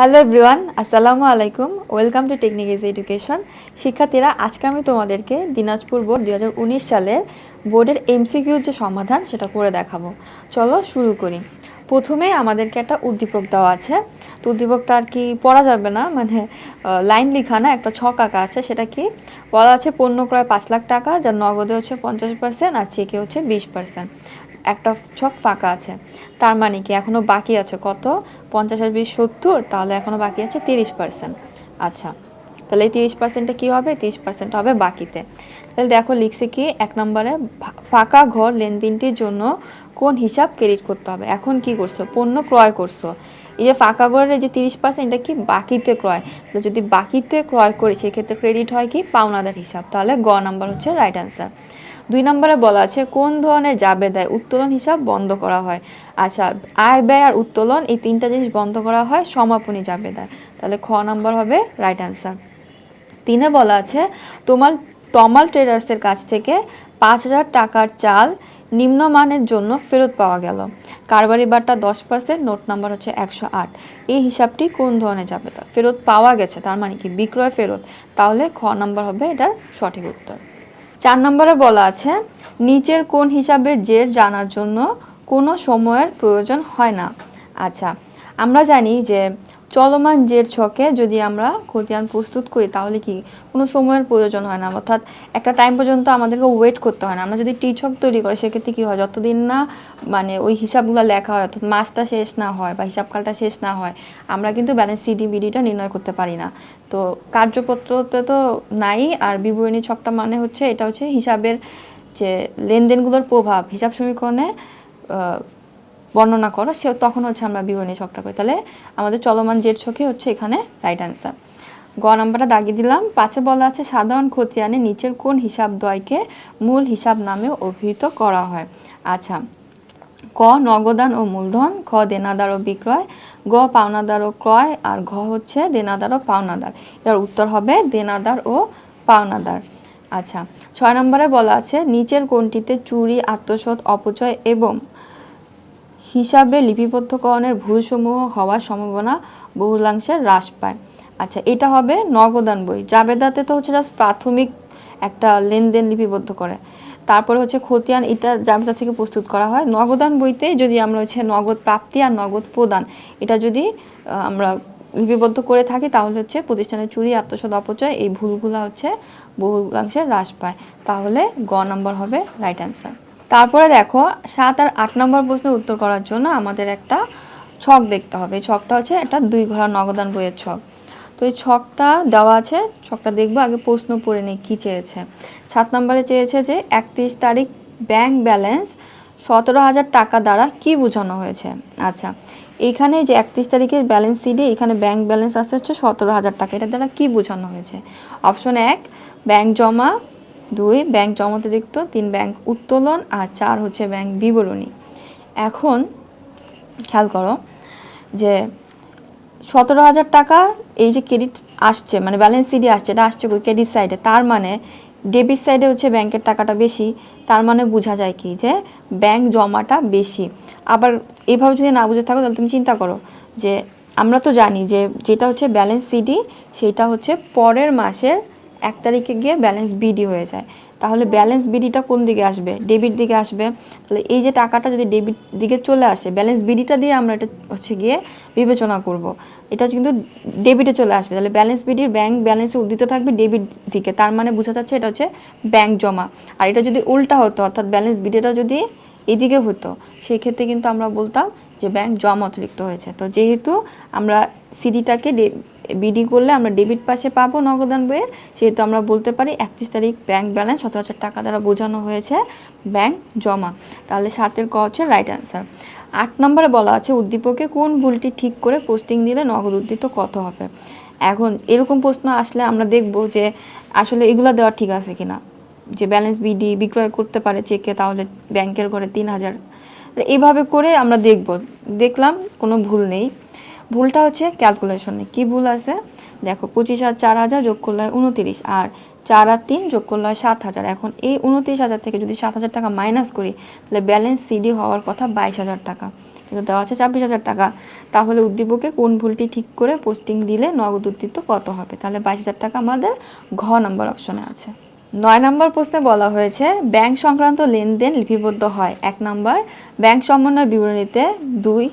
Hello everyone, আসসালামু আলাইকুম। Welcome to technique is education. শিক্ষার্থীরা, আজকে আমি তোমাদেরকে দিনাজপুর বোর্ড দুই সালের বোর্ডের এমসিকিউর যে সমাধান, সেটা করে দেখাবো। চলো শুরু করি। প্রথমে আমাদেরকে একটা উদ্দীপক দেওয়া আছে। তো উদ্দীপকটা আর কি পড়া যাবে না মানে লাইন লেখা না, একটা ছক আঁকা আছে, সেটা কি? বলা আছে পণ্য ক্রয় পাঁচ লাখ টাকা, যার নগদে হচ্ছে পঞ্চাশ পার্সেন্ট আর চেকে হচ্ছে বিশ পার্সেন্ট একটা ছক ফাঁকা আছে। তার মানে কি এখনও বাকি আছে কত? পঞ্চাশ আর বিশ সত্তর, তাহলে এখনও বাকি আছে তিরিশ পার্সেন্ট আচ্ছা তাহলে এই তিরিশ পার্সেন্টটা কী হবে? তিরিশ পার্সেন্ট হবে বাকিতে। তাহলে দেখো লিখছে কি, এক নম্বরে ফাঁকা ঘর লেনদেনটির জন্য কোন হিসাব ক্রেডিট করতে হবে? এখন কি করছ? পণ্য ক্রয় করছ। এই যে ফাঁকা ঘরের যে তিরিশ পার্সেন্ট এটা কি বাকিতে ক্রয়? তো যদি বাকিতে ক্রয় করি, সেক্ষেত্রে ক্রেডিট হয় কি? পাওনাদার হিসাব। তাহলে গ নাম্বার হচ্ছে রাইট অ্যান্সার দুই নম্বরে বলা আছে, কোন ধরনের জাবেদায় উত্তোলন হিসাব বন্ধ করা হয়? আচ্ছা আয়, ব্যয় আর উত্তোলন এই তিনটা জিনিস বন্ধ করা হয় সমাপনী জাবেদায়। তাহলে খ নাম্বার হবে রাইট অ্যান্সার তিনে বলা আছে, তোমাল, তমাল ট্রেডার্সের কাছ থেকে পাঁচ হাজার টাকার চাল নিম্নমানের জন্য ফেরত পাওয়া গেল। কারবারি বারটা দশ পার্সেন্ট নোট নাম্বার হচ্ছে একশো আট। এই হিসাবটি কোন ধরনের যাবে তা ফেরত পাওয়া গেছে, তার মানে কি? বিক্রয় ফেরত। তাহলে খ নাম্বার হবে এটার সঠিক উত্তর। চার নম্বরে বলা আছে, নিচের কোন হিসাবে জের জানার জন্য কোনো সময়ের প্রয়োজন হয় না। আচ্ছা আমরা জানি যে চলমান জের ছকে যদি আমরা খতিয়ান প্রস্তুত করি, তাহলে কি? কোনো সময়ের প্রয়োজন হয় না। অর্থাৎ একটা টাইম পর্যন্ত আমাদেরকে ওয়েট করতে হয় না। আমরা যদি টি ছক তৈরি করি, সেক্ষেত্রে কী হয়? যতদিন না মানে ওই হিসাবগুলো লেখা হয়, অর্থাৎ মাসটা শেষ না হয় বা হিসাবকালটা শেষ না হয়, আমরা কিন্তু ব্যালেন্স সিডি বিডিটা নির্ণয় করতে পারি না। তো কার্যপত্রতে তো নাই, আর বিবরণী ছকটা মানে হচ্ছে, এটা হচ্ছে হিসাবের যে লেনদেনগুলোর প্রভাব। হিসাব সমীকরণে বর্ণনা করো, সে তখন হচ্ছে আমরা বিবরণী ছকটা করি। তাহলে আমাদের চলমান জেট ছকে হচ্ছে এখানে রাইট অ্যান্সার গ নাম্বারটা দাগিয়ে দিলাম। পাঁচে বলা আছে, সাধারণ খতিয়ানে নিচের কোন হিসাব দ্বয়কে মূল হিসাব নামে অভিহিত করা হয়? আচ্ছা ক, নগদান ও মূলধন, খ, দেনাদার ও বিক্রয়, গ, পাওনাদার ও ক্রয়, আর ঘ হচ্ছে দেনাদার ও পাওনাদার। এর উত্তর হবে দেনাদার ও পাওনাদার। আচ্ছা ছয় নম্বরে বলা আছে, নিচের কোনটিতে চুরি, আত্মসৎ, অপচয় এবং হিসাবে লিপিবদ্ধকরণের ভুলসমূহ হওয়ার সম্ভাবনা বহুলাংশে হ্রাস পায়। আচ্ছা এটা হবে নগদান বই। জাবেদাতে তো হচ্ছে জাস্ট প্রাথমিক একটা লেনদেন লিপিবদ্ধ করে। তারপরে হচ্ছে খতিয়ান, এটা জাবেদা থেকে প্রস্তুত করা হয়। নগদান বইতে যদি আমরা হচ্ছে নগদ প্রাপ্তি আর নগদ প্রদান, এটা যদি আমরা লিপিবদ্ধ করে থাকি, তাহলে হচ্ছে প্রতিষ্ঠানের চুরি, আত্মসাৎ, অপচয় এই ভুলগুলো হচ্ছে বহুলাংশে হ্রাস পায়। তাহলে গ নম্বর হবে রাইট অ্যান্সার। তারপরে দেখো, সাত আর আট নম্বর প্রশ্নের উত্তর করার জন্য আমাদের একটা ছক দেখতে হবে। এই ছকটা হচ্ছে একটা দুই ঘোড়া নগদান বইয়ের ছক। তো এই ছকটা দেওয়া আছে, ছকটা দেখব, আগে প্রশ্ন পড়ে নেই কী চেয়েছে। সাত নম্বরে চেয়েছে যে, একত্রিশ তারিখ ব্যাংক ব্যালেন্স সতেরো হাজার টাকা দ্বারা কি বোঝানো হয়েছে? আচ্ছা এইখানে যে একত্রিশ তারিখের ব্যালেন্স সিডে এখানে ব্যাংক ব্যালেন্স আসছে হচ্ছে সতেরো হাজার টাকা। এটা দ্বারা কি বোঝানো হয়েছে? অপশন এক, ব্যাংক জমা দুই, ব্যাংক জমা অতিরিক্ত তিন, ব্যাংক উত্তোলন, আর চার হচ্ছে ব্যাংক বিবরণী। এখন খেয়াল করো যে সতেরো হাজার টাকা এই যে ক্রেডিট আসছে মানে ব্যালেন্স সিডি আসছে, এটা আসছে ক্রেডিট সাইডে তার মানে ডেবিট সাইডে হচ্ছে ব্যাংকের টাকাটা বেশি। তার মানে বোঝা যায় কি যে ব্যাংক জমাটা বেশি। আবার এভাবে যদি না বুঝে থাকো, তাহলে তুমি চিন্তা করো যে আমরা তো জানি যে যেটা হচ্ছে ব্যালেন্স সিডি সেটা হচ্ছে পরের মাসের এক তারিখে গিয়ে ব্যালেন্স বিডি হয়ে যায়। তাহলে ব্যালেন্স বিডিটা কোন দিকে আসবে? ডেবিট দিকে আসবে। তাহলে এই যে টাকাটা যদি ডেবিট দিকে চলে আসে ব্যালেন্স বিডিটা দিয়ে আমরা এটা হচ্ছে গিয়ে বিবেচনা করব। এটা কিন্তু ডেবিটে চলে আসবে। তাহলে ব্যালেন্স বিডির ব্যাংক ব্যালেন্সে উদ্দিত থাকবে ডেবিট দিকে। তার মানে বোঝা যাচ্ছে এটা হচ্ছে ব্যাংক জমা। আর এটা যদি উল্টা হতো, অর্থাৎ ব্যালেন্স বিডিটা যদি এদিকে হতো সেই ক্ষেত্রে কিন্তু আমরা বলতাম যে ব্যাংক জমা অতিরিক্ত হয়েছে। তো যেহেতু আমরা সিডিটাকে বিডি করলে আমরা ডেবিট পাশে পাবো নগদান বইয়ে সেহেতু আমরা বলতে পারি একত্রিশ তারিখ ব্যাংক ব্যালেন্স সতেরো হাজার টাকা দ্বারা বোঝানো হয়েছে ব্যাংক জমা। তাহলে সাতের ক হচ্ছে রাইট অ্যান্সার আট নম্বরে বলা আছে, উদ্দীপকে কোন ভুলটি ঠিক করে পোস্টিং দিলে নগদ উদ্দিত কত হবে? এখন এরকম প্রশ্ন আসলে আমরা দেখব যে আসলে এগুলো দেওয়া ঠিক আছে কিনা। যে ব্যালেন্স বিডি বিক্রয় করতে পারে চেকে তাহলে ব্যাংকের ঘরে তিন হাজার। এইভাবে করে আমরা দেখব। দেখলাম কোনো ভুল নেই। ভুলটা হচ্ছে ক্যালকুলেশনে কি ভুল আছে? দেখো, পঁচিশ আর চার হাজার যোগ করলে হয় উনতিরিশ আর চার আর তিন যোগ করলে হয় সাত হাজার। এখন এই উনত্রিশ হাজার থেকে যদি সাত হাজার টাকা মাইনাস করি, তাহলে ব্যালেন্স সিডি হওয়ার কথা বাইশ হাজার টাকা। কিন্তু দেওয়া আছে ছাব্বিশ হাজার টাকা। তাহলে উদ্দীপকে কোন ভুলটি ঠিক করে পোস্টিং দিলে নগদ উদ্দীপ্ত কত হবে? তাহলে বাইশ হাজার টাকা আমাদের ঘ নম্বর অপশনে আছে। নয় নম্বর প্রশ্নে বলা হয়েছে ব্যাংক সংক্রান্ত লেনদেন লিপিবদ্ধ হয়। এক নম্বর ব্যাংক সমন্বয় বিবরণীতে দুই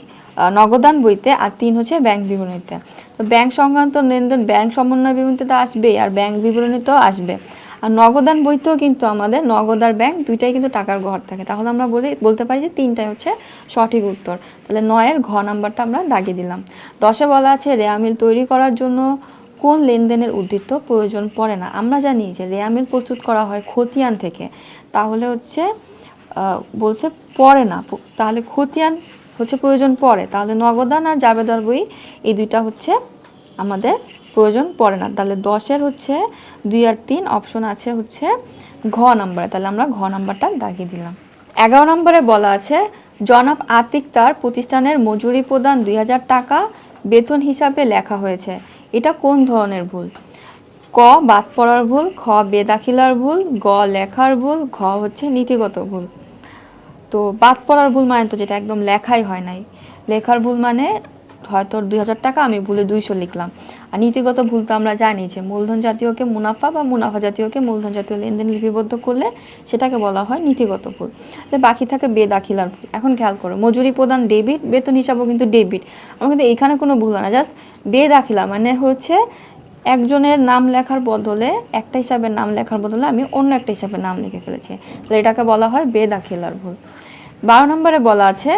নগদান বইতে আর তিন হচ্ছে ব্যাংক বিবরণীতে। তো ব্যাংক সংক্রান্ত লেনদেন, ব্যাংক সমন্বয় বিবরণীতে তো আসবেই আর ব্যাংক বিবরণীতেও আসবে। আর নগদান বইতেও কিন্তু আমাদের নগদ আর ব্যাংক দুইটাই কিন্তু টাকার ঘর থাকে। তাহলে আমরা বলি, বলতে পারি যে তিনটাই হচ্ছে সঠিক উত্তর। তাহলে নয়ের ঘ নাম্বারটা আমরা দাগিয়ে দিলাম। দশে বলা আছে, রেয়ামিল তৈরি করার জন্য কোন লেনদেনের উদ্দীপ্ত প্রয়োজন পড়ে না? আমরা জানি যে রেয়ামিল প্রস্তুত করা হয় খতিয়ান থেকে। তাহলে হচ্ছে বলছে পড়ে না। তাহলে খতিয়ান হচ্ছে প্রয়োজন পড়ে, তাহলে নগদান আর জাবেদার বই, এই দুইটা হচ্ছে আমাদের প্রয়োজন পড়ে না। তাহলে দশের হচ্ছে দুই আর তিন অপশন আছে হচ্ছে ঘ নাম্বারে তাহলে আমরা ঘ নাম্বারটা দাগিয়ে দিলাম। এগারো নম্বরে বলা আছে, জনাব আতিক তার প্রতিষ্ঠানের মজুরি প্রদান দুই হাজার টাকা বেতন হিসাবে লেখা হয়েছে। এটা কোন ধরনের ভুল? ক, বাদ পড়ার ভুল, খ, বেদাখিলার ভুল, গ, লেখার ভুল, ঘ হচ্ছে নীতিগত ভুল। তো বাদ পড়ার ভুল মানে তো যেটা একদম লেখাই হয় নাই। লেখার ভুল মানে হয়তো দুই হাজার টাকা আমি ভুলে দুইশো লিখলাম। আর নীতিগত ভুল তো আমরা জানি যে মূলধন জাতীয়কে মুনাফা বা মুনাফা জাতীয়কে মূলধন জাতীয় লেনদেন লিপিবদ্ধ করলে সেটাকে বলা হয় নীতিগত ভুল। তাহলে বাকি থাকে বেদাখিলার ভুল। এখন খেয়াল করো, মজুরি প্রদান ডেবিট, বেতন হিসাবেও কিন্তু ডেবিট। আমার কিন্তু এখানে কোনো ভুল হয় না, জাস্ট বেদাখিলা মানে হচ্ছে একজনের নাম লেখার বদলে একটা হিসাবে নাম লেখার বদলে আমি অন্য একটা হিসাবে নাম লিখে ফেলেছি। তাহলে এটাকে বলা হয় বেদাখিলার ভুল। বারো নম্বরে বলা আছে,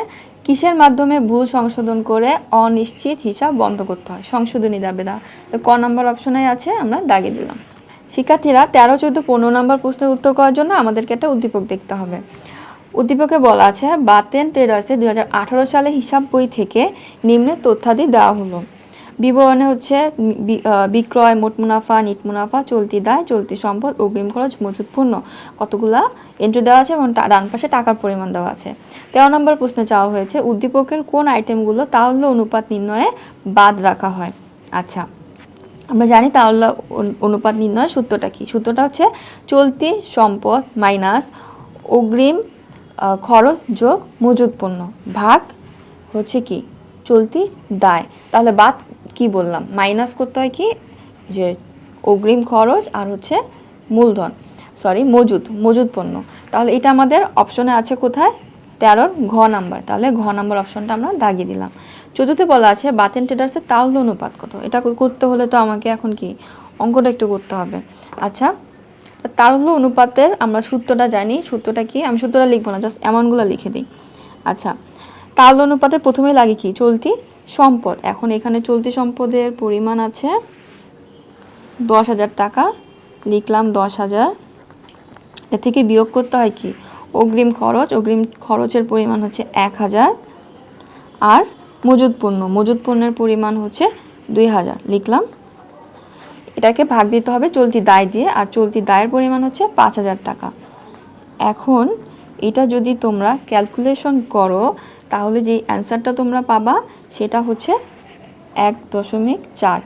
কিসের মাধ্যমে ভুল সংশোধন করে অনিশ্চিত হিসাব বন্ধ করতে হয়? সংশোধনী দাবেদা তো ক নম্বর অপশনে আছে, আমরা দাগিয়ে দিলাম। শিক্ষার্থীরা তেরো, চোদ্দ, পনেরো নম্বর প্রশ্নের উত্তর করার জন্য আমাদেরকে একটা উদ্দীপক দেখতে হবে। উদ্দীপকে বলা আছে, বাতেন ট্রেডার্সে দু হাজার আঠেরো সালে হিসাব বই থেকে নিম্নের তথ্যাদি দেওয়া হলো। বিবরণে হচ্ছে বিক্রয়, মোট মুনাফা, নিট মুনাফা, চলতি দায়, চলতি সম্পদ, অগ্রিম খরচ, মজুত পণ্য কতগুলা এন্ট্রি দেওয়া আছে এবং ডান পাশে টাকার পরিমাণ দেওয়া আছে। তেরো নম্বর প্রশ্নে চাওয়া হয়েছে, উদ্দীপকের কোন আইটেমগুলো তাহলে অনুপাত নির্ণয়ে বাদ রাখা হয়? আচ্ছা আমরা জানি তাহলে অনু- অনুপাত নির্ণয়ের সূত্রটা কি? সূত্রটা হচ্ছে চলতি সম্পদ মাইনাস অগ্রিম খরচ যোগ মজুত পণ্য ভাগ হচ্ছে কি? চলতি দায়। তাহলে বাদ কি বললাম? মাইনাস করতে হয় কি? যে অগ্রিম খরচ আর হচ্ছে মূলধন। সরি মজুদ মজুদ পণ্য। তাহলে এটা আমাদের অপশনে আছে কোথায়? তেরোর ঘ নাম্বার তাহলে ঘ নাম্বার অপশনটা আমরা দাগিয়ে দিলাম। চতুর্থে বলা আছে, বাতেন ট্রেডার্সের তাহলে অনুপাত কত? এটা করতে হলে তো আমাকে এখন কি? অঙ্কটা একটু করতে হবে। আচ্ছা তারল্য অনুপাতের, আমরা সূত্রটা জানি। সূত্রটা কি? আমি সূত্রটা লিখব না জাস্ট এমনগুলো লিখে দিই। আচ্ছা তারল্য অনুপাতে প্রথমেই লাগে কি? চলতি সম্পদ। এখন এখানে চলতি সম্পদের পরিমাণ আছে দশ হাজার টাকা। লিখলাম দশ হাজার। এর থেকে বিয়োগ করতে হয় কি? অগ্রিম খরচ, অগ্রিম খরচের পরিমাণ হচ্ছে এক হাজার। আর মজুদ পণ্য মজুদ পণ্যের পরিমাণ হচ্ছে দুই হাজার। লিখলাম। এটাকে ভাগ দিতে হবে চলতি দায় দিয়ে, আর চলতি দায়ের পরিমাণ হচ্ছে পাঁচ হাজার টাকা। এখন এটা যদি তোমরা ক্যালকুলেশন করো, তাহলে যে অ্যান্সারটা তোমরা পাবা সেটা হচ্ছে এক দশমিক চার।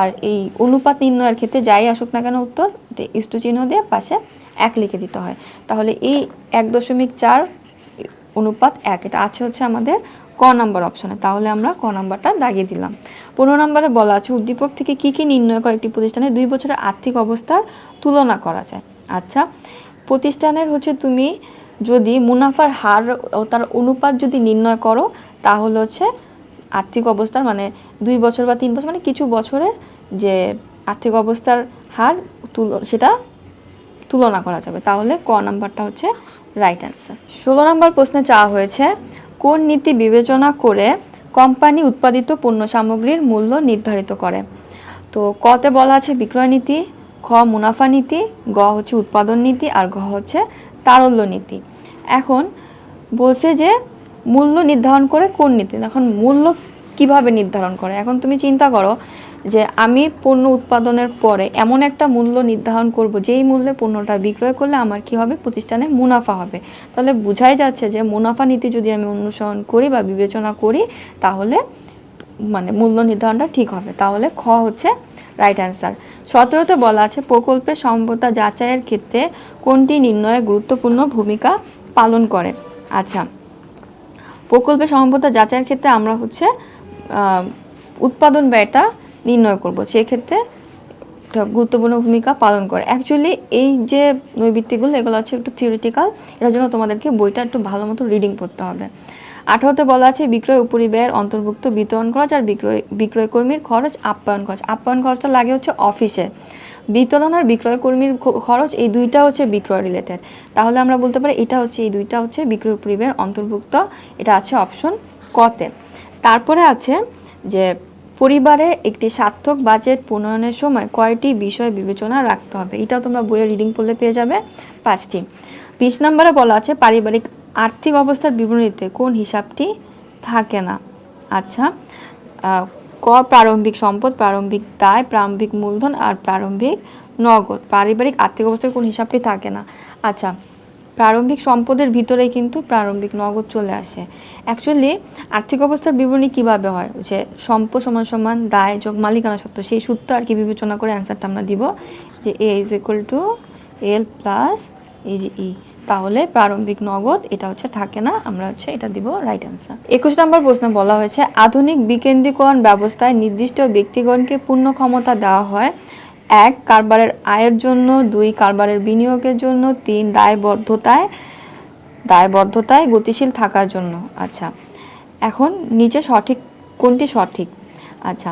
আর এই অনুপাত নির্ণয়ের ক্ষেত্রে যাই আসুক না কেন উত্তর ইষ্টু চিহ্ন দিয়ে পাশে এক লিখে দিতে হয়। তাহলে এই এক দশমিক চার অনুপাত এক, এটা আছে হচ্ছে আমাদের ক নাম্বার অপশনে। তাহলে আমরা ক নাম্বারটা দাগিয়ে দিলাম। পনেরো নম্বরে বলা আছে, উদ্দীপক থেকে কি কি নির্ণয় করে একটি প্রতিষ্ঠানের দুই বছরের আর্থিক অবস্থার তুলনা করা যায়? আচ্ছা প্রতিষ্ঠানের হচ্ছে তুমি যদি মুনাফার হার ও তার অনুপাত যদি নির্ণয় করো, তাহলে হচ্ছে আর্থিক অবস্থার মানে দুই বছর বা তিন বছর মানে কিছু বছরের যে আর্থিক অবস্থার হার সেটা তুলনা করা যাবে। তাহলে ক নাম্বারটা হচ্ছে রাইট অ্যান্সার ষোলো নম্বর প্রশ্নে চাওয়া হয়েছে, কোন নীতি বিবেচনা করে কোম্পানি উৎপাদিত পণ্য সামগ্রীর মূল্য নির্ধারিত করে? তো কতে বলা আছে বিক্রয় নীতি, খ মুনাফা নীতি, গ হচ্ছে উৎপাদন নীতি, আর ঘ হচ্ছে তারল্য নীতি। এখন বলছে যে মূল্য নির্ধারণ করে কোন নীতি? এখন মূল্য কীভাবে নির্ধারণ করে? এখন তুমি চিন্তা করো যে আমি পণ্য উৎপাদনের পরে এমন একটা মূল্য নির্ধারণ করব, যেই মূল্যে পণ্যটা বিক্রয় করলে আমার কি হবে? প্রতিষ্ঠানে মুনাফা হবে। তাহলে বোঝাই যাচ্ছে যে মুনাফা নীতি যদি আমি অনুসরণ করি বা বিবেচনা করি, তাহলে মানে মূল্য নির্ধারণটা ঠিক হবে। তাহলে খ হচ্ছে রাইট অ্যান্সার সতেরোতে বলা আছে প্রকল্পের সম্পদা যাচাইয়ের ক্ষেত্রে কোনটি নির্ণয়ে গুরুত্বপূর্ণ ভূমিকা পালন করে? আচ্ছা প্রকল্পের সম্পদা যাচাইয়ের ক্ষেত্রে আমরা হচ্ছে উৎপাদন ব্যয়টা নির্ণয় করব। সেক্ষেত্রে গুরুত্বপূর্ণ ভূমিকা পালন করে। অ্যাকচুয়ালি এই যে নৈবিত্তিকগুলো এগুলো হচ্ছে একটু থিওরিটিক্যাল এটার জন্য তোমাদেরকে বইটা একটু ভালো মতো রিডিং পড়তে হবে। আঠারোতে বলা আছে, বিক্রয় উপরিব্যয়ের অন্তর্ভুক্ত বিতরণ খরচ আর বিক্রয় বিক্রয় কর্মীর খরচ আপ্যায়ন খরচ। আপ্যায়ন খরচটা লাগে হচ্ছে অফিসে বিতরণ আর বিক্রয় কর্মীর খরচ এই দুইটা হচ্ছে বিক্রয় রিলেটেড তাহলে আমরা বলতে পারি এটা হচ্ছে, এই দুইটা হচ্ছে বিক্রয় উপরিব্যয়ের অন্তর্ভুক্ত। এটা আছে অপশন কতে তারপরে আছে যে পরিবারে একটি সার্থক বাজেট প্রণয়নের সময় কয়টি বিষয় বিবেচনা রাখতে হবে? এটা তোমরা বইয়ে রিডিং পড়লে পেয়ে যাবে পাঁচটি। বিশ নম্বরে বলা আছে পারিবারিক আর্থিক অবস্থার বিবরণীতে কোন হিসাবটি থাকে না? আচ্ছা ক প্রারম্ভিক সম্পদ, প্রারম্ভিক দায়, প্রারম্ভিক মূলধন আর প্রারম্ভিক নগদ। পারিবারিক আর্থিক অবস্থার কোন হিসাবটি থাকে না। আচ্ছা প্রারম্ভিক সম্পদের ভিতরে কিন্তু প্রারম্ভিক নগদ চলে আসে। অ্যাকচুয়ালি আর্থিক অবস্থার বিবরণী কীভাবে হয়? যে সম্পদ সমান সমান, দায় যোগ মালিকানা সত্ত্ব সেই সূত্র আর কি বিবেচনা করে অ্যান্সারটা আমরা দিব। যে A is equal to L plus এই যে ই তাহলে প্রারম্ভিক নগদ, এটা হচ্ছে থাকে না, আমরা হচ্ছে এটা দিব রাইট অ্যান্সার একুশ নম্বর প্রশ্ন বলা হয়েছে, আধুনিক বিকেন্দ্রীকরণ ব্যবস্থায় নির্দিষ্ট ব্যক্তিগণকে পূর্ণ ক্ষমতা দেওয়া হয়। এক, কারবারের আয়ের জন্য। দুই, কারবারের বিনিয়োগের জন্য। তিন, দায়বদ্ধতায় দায়বদ্ধতায় গতিশীল থাকার জন্য। আচ্ছা এখন নিচে সঠিক, কোনটি সঠিক? আচ্ছা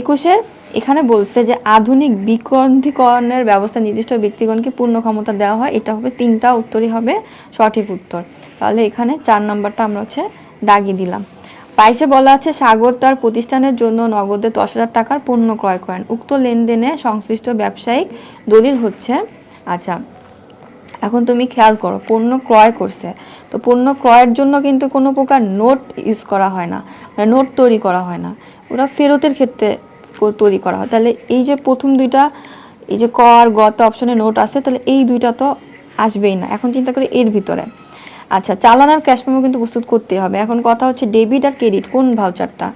একুশের এখানে বলছে যে আধুনিক বিকন্ধিকরণের ব্যবস্থা নির্দিষ্ট ব্যক্তিগণকে পূর্ণ ক্ষমতা দেওয়া হয়। এটা হবে তিনটা উত্তরই হবে সঠিক উত্তর। তাহলে এখানে চার নাম্বারটা আমরা হচ্ছে দাগিয়ে দিলাম। বাইশে বলা আছে সাগর তার প্রতিষ্ঠানের জন্য নগদে দশ হাজার টাকার পণ্য ক্রয় করেন। উক্ত লেনদেনে সংশ্লিষ্ট ব্যবসায়িক দলিল হচ্ছে আচ্ছা এখন তুমি খেয়াল করো, পণ্য ক্রয় করছে। তো পণ্য ক্রয়ের জন্য কিন্তু কোনো প্রকার নোট ইউজ করা হয় না মানে নোট তৈরি করা হয় না। ওরা ফেরতের ক্ষেত্রে তৈরি করা হয়। তাহলে এই যে প্রথম দুইটা, এই যে ক আর গত অপশনে নোট আছে, তাহলে এই দুইটা তো আসবেই না। এখন চিন্তা করি এর ভিতরে। আচ্ছা চালান আর ক্যাশ মেমো কিন্তু প্রস্তুত করতে হবে। এখন কথা হচ্ছে ডেবিট আর ক্রেডিট কোন ভাউচারটা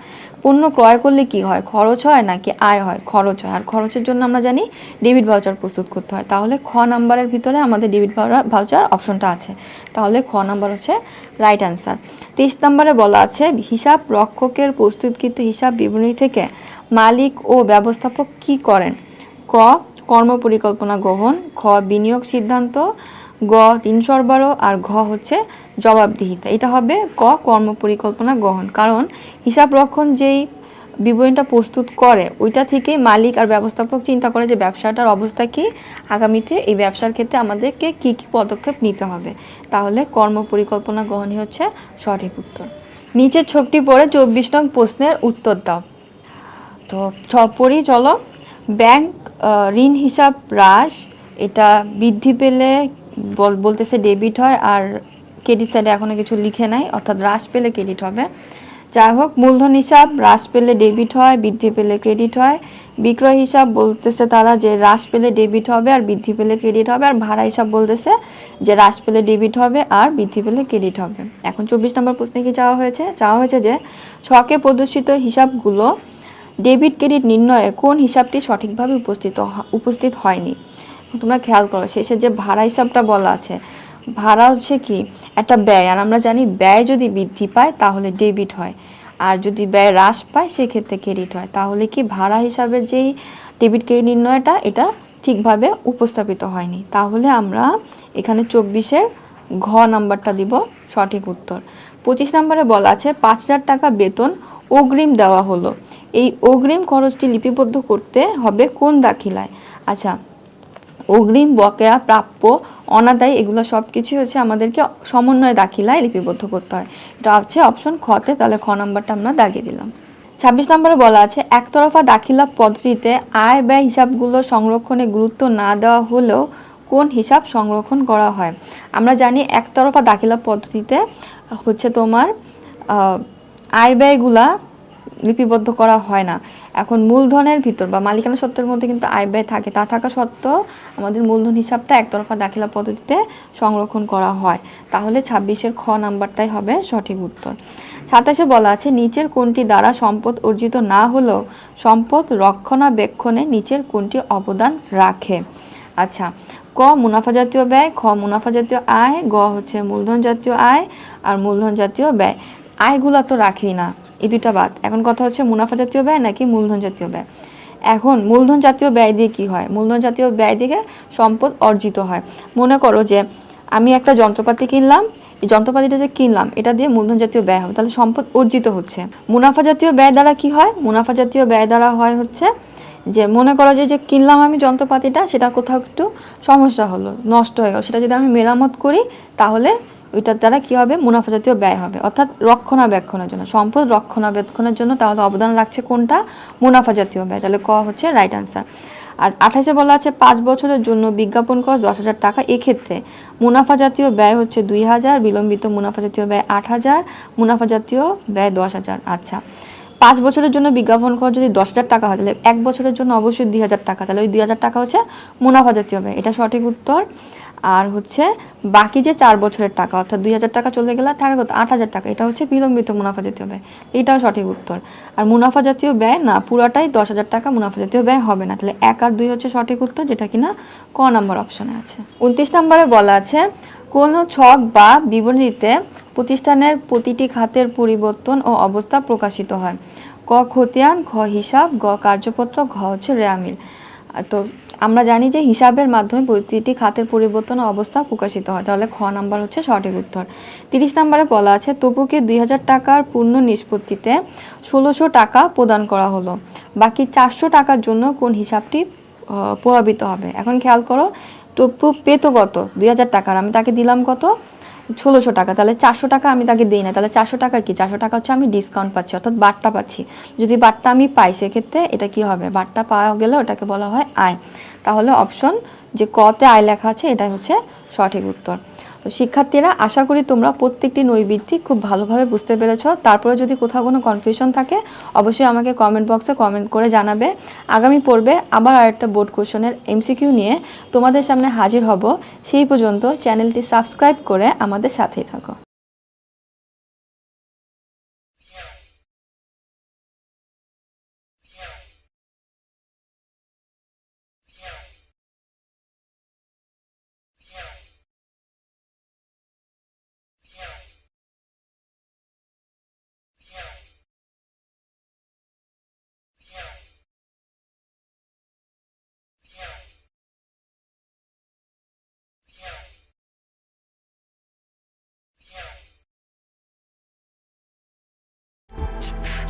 পণ্য ক্রয় করলে কি হয়? খরচ হয় নাকি আয় হয়? খরচ হয়। আর খরচের জন্য আমরা জানি ডেবিট ভাউচার প্রস্তুত করতে হয়। তাহলে খ নাম্বারের ভিতরে আমাদের ডেবিট ভাউচার অপশনটা আছে। তাহলে খ নাম্বার হচ্ছে রাইট অ্যান্সার তেইশ নাম্বারে বলা আছে, হিসাব রক্ষকের প্রস্তুতকৃত হিসাব বিবরণী থেকে মালিক ও ব্যবস্থাপক কি করেন? ক কর্ম পরিকল্পনা গ্রহণ, খ, বিনিয়োগ সিদ্ধান্ত, গ, ঋণ সরবরাহ, আর ঘ হচ্ছে জবাবদিহিতা। এটা হবে ক কর্ম পরিকল্পনা গ্রহণ। কারণ হিসাব রক্ষণ যেই বিবরণীটা প্রস্তুত করে, ওইটা থেকে মালিক আর ব্যবস্থাপক চিন্তা করে যে ব্যবসাটার অবস্থা কি, আগামীতে এই ব্যবসার ক্ষেত্রে আমাদেরকে কি কি পদক্ষেপ নিতে হবে। তাহলে কর্ম পরিকল্পনা গ্রহণই হচ্ছে সঠিক উত্তর। নিচের ছকটি পড়ে চব্বিশ নং প্রশ্নের উত্তর দাও। তো পড়ি চলো, ব্যাংক ঋণ হিসাব হ্রাস, এটা বৃদ্ধি পেলে বল- বলতেছে ডেবিট হয়, আর ক্রেডিট সাইডে এখনও কিছু লিখে নাই, অর্থাৎ হ্রাস পেলে ক্রেডিট হবে। যাই হোক, মূলধন হিসাব, হ্রাস পেলে ডেবিট হয়, বৃদ্ধি পেলে ক্রেডিট হয়। বিক্রয় হিসাব বলতেছে তারা যে হ্রাস পেলে ডেবিট হবে, আর বৃদ্ধি পেলে ক্রেডিট হবে, আর ভাড়া হিসাব বলতেছে যে হ্রাস পেলে ডেবিট হবে, আর বৃদ্ধি পেলে ক্রেডিট হবে। এখন চব্বিশ নম্বর প্রশ্নে কি চাওয়া হয়েছে? চাওয়া হয়েছে যে ছকে প্রদর্শিত হিসাবগুলো ডেবিট ক্রেডিট নির্ণয়ে কোন হিসাবটি সঠিকভাবে উপস্থিত উপস্থিত হয়নি? তোমরা খেয়াল করো, শেষে যে ভাড়া হিসাবটা বলা আছে, ভাড়া হচ্ছে কি? একটা ব্যয়। আর আমরা জানি ব্যয় যদি বৃদ্ধি পায়, তাহলে ডেবিট হয়। আর যদি ব্যয় হ্রাস পায়, সেক্ষেত্রে ক্রেডিট হয়। তাহলে কি ভাড়া হিসাবে যেই ডেবিট ক্রেডিট নির্ণয়টা, এটা ঠিকভাবে উপস্থাপিত হয়নি? তাহলে আমরা এখানে চব্বিশের ঘ নাম্বারটা দিব সঠিক উত্তর। পঁচিশ নম্বরে বলা আছে, পাঁচ হাজার টাকা বেতন অগ্রিম দেওয়া হলো। এই অগ্রিম খরচটি লিপিবদ্ধ করতে হবে কোন দাখিলায়? আচ্ছা অগ্রিম বকেয়া, প্রাপ্য, অনাদায়ী এগুলো সব কিছুই হচ্ছে আমাদেরকে সমন্বয় দাখিলায় লিপিবদ্ধ করতে হয়। এটা আছে অপশন খতে তাহলে খ নাম্বারটা আমরা দাগিয়ে দিলাম। ছাব্বিশ নম্বরে বলা আছে, একতরফা দাখিলা পদ্ধতিতে আয় ব্যয় হিসাবগুলো সংরক্ষণে গুরুত্ব না দেওয়া হলেও কোন হিসাব সংরক্ষণ করা হয়? আমরা জানি একতরফা দাখিলা পদ্ধতিতে হচ্ছে তোমার আয় ব্যয়গুলা লিপিবদ্ধ করা হয় না। এখন মূলধনের ভিতর বা মালিকানা সত্ত্বের মধ্যে কিন্তু আয় ব্যয় থাকে। তা থাকা সত্ত্বেও আমাদের মূলধন হিসাবটা একতরফা দাখিলা পদ্ধতিতে সংরক্ষণ করা হয়। তাহলে ছাব্বিশের খ নাম্বারটাই হবে সঠিক উত্তর। সাতাশে বলা আছে, নিচের কোনটি দ্বারা সম্পদ অর্জিত না হলেও সম্পদ রক্ষণাবেক্ষণে নিচের কোনটি অবদান রাখে? আচ্ছা ক মুনাফা জাতীয় ব্যয়, খ মুনাফা জাতীয় আয়, গ হচ্ছে মূলধন জাতীয় আয়, আর মূলধন জাতীয় ব্যয়। আয়গুলা তো রাখেই না, এই দুইটা বাদ। এখন কথা হচ্ছে মুনাফা জাতীয় ব্যয় নাকি মূলধন জাতীয় ব্যয়? এখন মূলধন জাতীয় ব্যয় দিয়ে কি হয়? মূলধন জাতীয় ব্যয় দিয়ে সম্পদ অর্জিত হয়। মনে করো যে আমি একটা যন্ত্রপাতি কিনলাম, এই যন্ত্রপাতিটা যে কিনলাম, এটা দিয়ে মূলধন জাতীয় ব্যয় হবে, তাহলে সম্পদ অর্জিত হচ্ছে। মুনাফা জাতীয় ব্যয় দ্বারা কি হয়? মুনাফা জাতীয় ব্যয় দ্বারা হয় হচ্ছে যে, মনে করো যে যে কিনলাম আমি যন্ত্রপাতিটা, সেটা কোথাও একটু সমস্যা হলো, নষ্ট হয়ে গেল, সেটা যদি আমি মেরামত করি, তাহলে ওইটার দ্বারা কি হবে? মুনাফা জাতীয় ব্যয় হবে। অর্থাৎ রক্ষণাবেক্ষণের জন্য। সম্পদ রক্ষণাবেক্ষণের জন্য তাহলে অবদান রাখছে কোনটা? মুনাফা জাতীয় ব্যয়। তাহলে ক হচ্ছে রাইট আনসার আর আঠাশে বলা আছে, পাঁচ বছরের জন্য বিজ্ঞাপন খরচ দশ হাজার টাকা। এক্ষেত্রে মুনাফা জাতীয় ব্যয় হচ্ছে দুই হাজার, বিলম্বিত মুনাফা জাতীয় ব্যয় আট হাজার, মুনাফা জাতীয় ব্যয় দশ হাজার। আচ্ছা পাঁচ বছরের জন্য বিজ্ঞাপন খরচ যদি দশ হাজার টাকা হয়, তাহলে এক বছরের জন্য অবশ্যই দুই হাজার টাকা। তাহলে ওই দুই হাজার টাকা হচ্ছে মুনাফা জাতীয় ব্যয়। এটা সঠিক উত্তর। আর হচ্ছে বাকি যে চার বছরের টাকা, অর্থাৎ দুই হাজার টাকা চলে গেলে টাকা কত? আট হাজার টাকা। এটা হচ্ছে বিলম্বিত মুনাফা জাতীয় ব্যয়। এটাও সঠিক উত্তর। আর মুনাফা জাতীয় ব্যয় না, পুরাটাই দশ হাজার টাকা মুনাফা জাতীয় ব্যয় হবে না। তাহলে এক আর দুই হচ্ছে সঠিক উত্তর, যেটা কিনা ক নাম্বার অপশনে আছে। উনত্রিশ নম্বরে বলা আছে, কোনো ছক বা বিবরণীতে প্রতিষ্ঠানের প্রতিটি খাতের পরিবর্তন ও অবস্থা প্রকাশিত হয়। ক খতিয়ান, খ হিসাব, গ কার্যপত্র, ঘ হচ্ছে রেয়ামিল তো আমরা জানি যে হিসাবের মাধ্যমে প্রতিটি খাতের পরিবর্তন অবস্থা প্রকাশিত হয়। তাহলে খ নাম্বার হচ্ছে সঠিক উত্তর। তিরিশ নাম্বারে বলা আছে তপুকে দুই হাজার টাকার পূর্ণ নিষ্পত্তিতে ষোলোশো টাকা প্রদান করা হলো। বাকি চারশো টাকার জন্য কোন হিসাবটি প্রভাবিত হবে? এখন খেয়াল করো টপু পেত কত দুই হাজার টাকার, আমি তাকে দিলাম কত? ষোলোশো টাকা, তাহলে চারশো টাকা আমি তাকে দিই না, তাহলে চারশো টাকা কি? চারশো টাকা হচ্ছে আমি ডিসকাউন্ট পাচ্ছি, অর্থাৎ বাট্টা পাচ্ছি। যদি বাট্টা আমি পাই, সেক্ষেত্রে এটা কি হবে? বাট্টা পাওয়া গেলে ওটাকে বলা হয় আয়। তাহলে অপশন যে কতে আয় লেখা আছে, এটাই হচ্ছে সঠিক উত্তর। তো শিক্ষার্থীরা, আশা করি তোমরা প্রত্যেকটি নৈবৃত্তি খুব ভালোভাবে বুঝতে পেরেছ। তারপরে যদি কোথাও কোনো কনফিউশন থাকে, অবশ্যই আমাকে কমেন্ট বক্সে কমেন্ট করে জানাবে। আগামী পর্বে আবার আরেকটা বোর্ড কোশ্চেনের এমসিকিউ নিয়ে তোমাদের সামনে হাজির হব। সেই পর্যন্ত চ্যানেলটি সাবস্ক্রাইব করে আমাদের সাথেই থাকো। much.